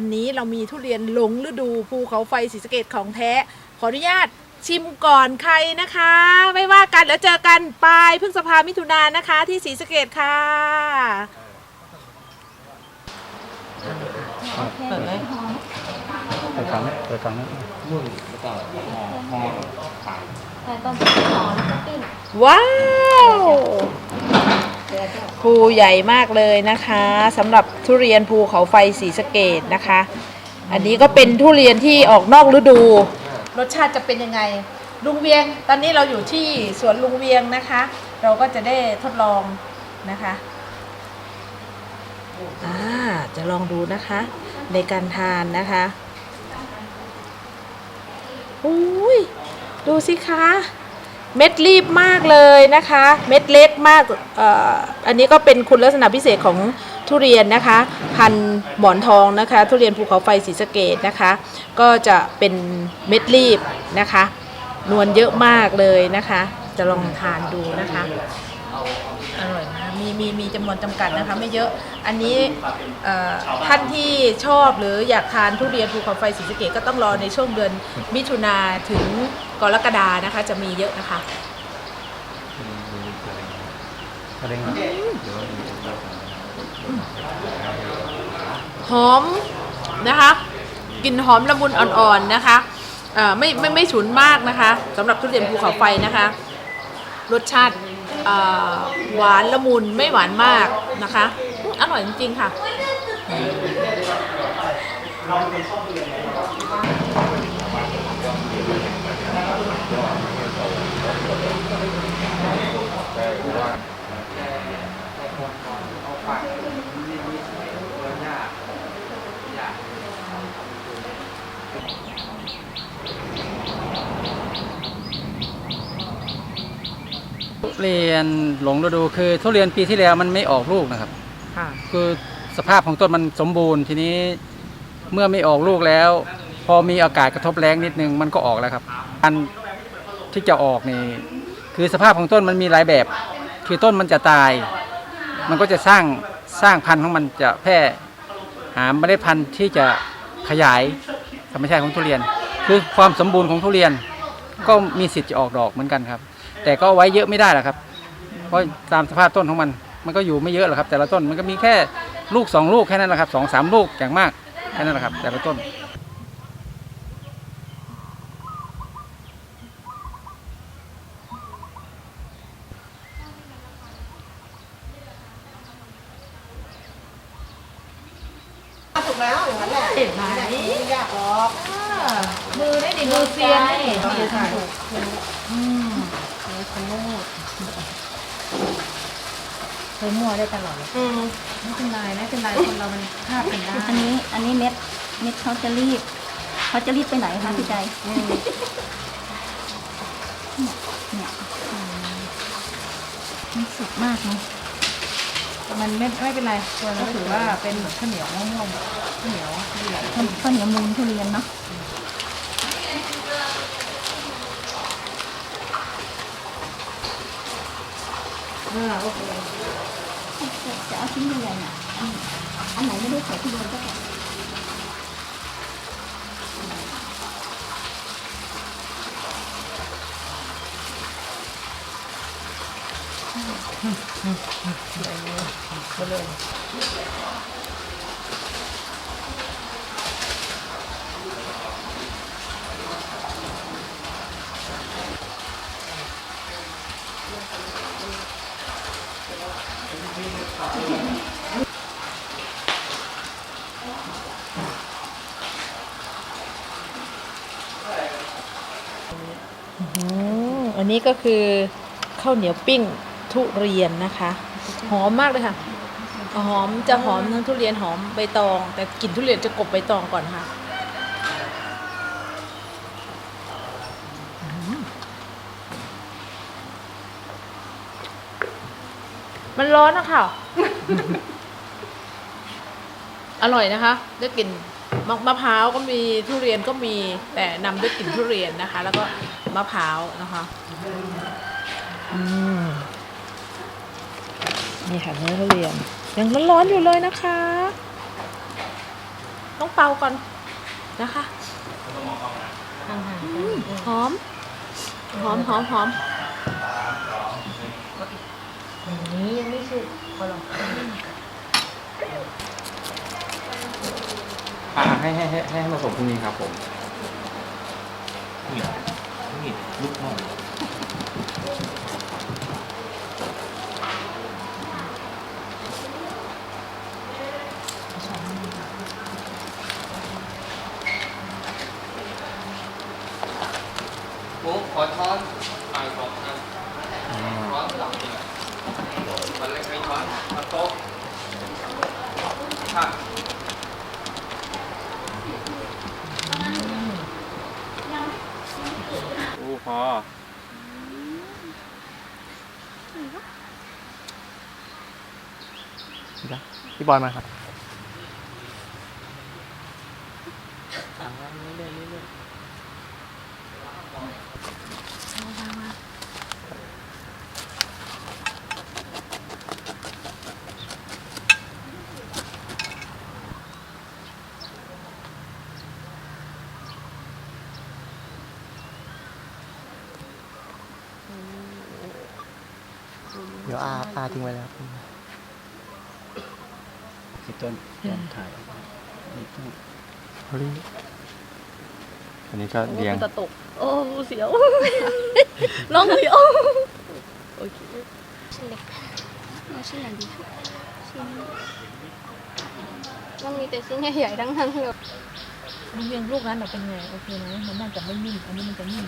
วันนี้เรามีทุเรียนหลงฤดูภูเขาไฟสีสะเกตของแท้ ขออนุญาตชิมก่อนใครนะคะ ไม่ว่ากันแล้วเจอกันปลายพฤษภามิถุนายนนะคะ ที่สีสะเกตค่ะเปิดเลยเปิดฟังเปิดฟังนะแต่ตอนที่หอมก็ปิ้งว้าว ภูใหญ่มากเลยนะคะสำหรับทุเรียนภูเขาไฟสีสะเกตนะคะ อันนี้ก็เป็นทุเรียนที่ออกนอกฤดู รสชาติจะเป็นยังไง ลุงเวียง ตอนนี้เราอยู่ที่สวนลุงเวียงนะคะ เราก็จะได้ทดลองนะคะอ่าจะลองดูนะคะ ในการทานนะคะอุ้ยดูสิคะ เม็ดรีบมากเลยนะคะ เม็ดเล็กมากออันนี้ก็เป็นคุณลักษณะพิเศษของทุเรียนนะคะ พันหมอนทองนะคะ ทุเรียนภูเขาไฟสีสเกตนะคะ ก็จะเป็นเม็ดรีบนะคะ นวลเยอะมากเลยนะคะ จะลองทานดูนะคะ อร่อย มีมีมีจำนวนจำกัดนะคะไม่เยอะอันนี้เอ่อท่านที่ชอบหรืออยากทานทุเรียนภูเขาไฟสีสะเกดก็ต้องรอในช่วงเดือนมิถุนาถึงกรกฎานะคะจะมีเยอะนะคะ กระเด้งนะหอมนะคะกลิ่นหอมละมุนอ่อนๆนะคะเอ่อไม่ไม่ไม่ฉุนมากนะคะสำหรับทุเรียนภูเขาไฟนะคะ รสชาติเอ่อ หวานละมุนไม่หวานมากนะคะอร่อยจริง ๆ ค่ะ เรียนหลงฤดูคือทุเรียนปีที่แล้วมันไม่ออกลูกนะครับ ค่ะ คือสภาพของต้นมันสมบูรณ์ทีนี้เมื่อไม่ออกลูกแล้ว พอมีอากาศกระทบแรงนิดนึงมันก็ออกแล้วครับอันที่จะออกนี่คือสภาพของต้นมันมีหลายแบบ คือต้นมันจะตาย มันก็จะสร้างสร้างพันธุ์ของมันจะแพร่หาเมล็ดพันธุ์ที่จะขยายธรรมชาติของทุเรียน คือความสมบูรณ์ของทุเรียนก็มีสิทธิ์จะออกดอกเหมือนกันครับ แต่ก็ไว้เยอะไม่ได้หรอกครับ เพราะตามสภาพต้นของมัน มันก็อยู่ไม่เยอะหรอกครับ แต่ละต้นมันก็มีแค่ลูกสองลูกแค่นั้นแหละครับสองสามลูกอย่างมากแค่นั้นแหละครับ แต่ละต้นถูกแล้วอย่างนั้นแหละเห็นไหมไม่ยากหรอกมือได้ดิมือเซียนได้ดิต้องถ่ายอืม เคยมั่วได้ตลอดเลยอืมไม่เป็นไรไม่เป็นไรคนเรามันพลาดกันได้อันนี้อันนี้เม็ดเม็ดเขาจะรีบเขาจะรีบไปไหนคะพี่ใจเนี่ยเนี่ยอืมมันสุกมากเนาะมันไม่ไม่เป็นไรตัวก็ถือว่าเป็นข้าวเหนียวมะม่วงข้าวเหนียวข้าวเหนียวข้าวข้าวเหนียวมูลทุเรียนเนาะ อ่าโอเคจะเอาชิ้นใหญ่ๆอะอันอันไหนไม่ได้ใส่ทุเดียก็ได้อืม อันนี้ก็คือข้าวเหนียวปิ้งทุเรียนนะคะ หอมมากเลยค่ะ หอมจะหอมทั้งทุเรียนหอมใบตอง แต่กลิ่นทุเรียนจะกลบใบตองก่อนค่ะ มันร้อนนะคะ อร่อยนะคะได้กลิ่นมะมะพร้าวก็มีทุเรียนก็มีแต่นำด้วยกลิ่นทุเรียนนะคะ แล้วก็มะพร้าวนะคะอืมนี่ค่ะเนื้อทุเรียน ยังร้อนๆอยู่เลยนะคะ ต้องเป่าก่อนนะคะอืมหอม หอมหอมหอม นี้ยังไม่สุกพอหรอกอ่าให้ให้ให้ให้มาส่งพรุ่งนี้ครับผมนี่นี่ลูกหม้อผมขอช้อนปลายสองอันช้อนสลับนี่มันเล็กไม่ช้อนมาโต๊ะค่ะ อู้พอพี่บอยมาครับ เดี๋ยวอาอาทิ้งไว้แล้วที่ต้นต้นถ่ายนี่ต้นเฮ้ยอันนี้ก็เรียงตะตก โอ้เสียวน้องเสียวชิ้นเล็กเอาชิ้นไหนดีชิ้นมันมีแต่ชิ้นใหญ่ๆทั้งนั้นเลยมันยังลูกนั้นน่ะเป็นไงโอเคไหมมันน่าจะไม่นิ่มอันนี้มันจะนิ่ม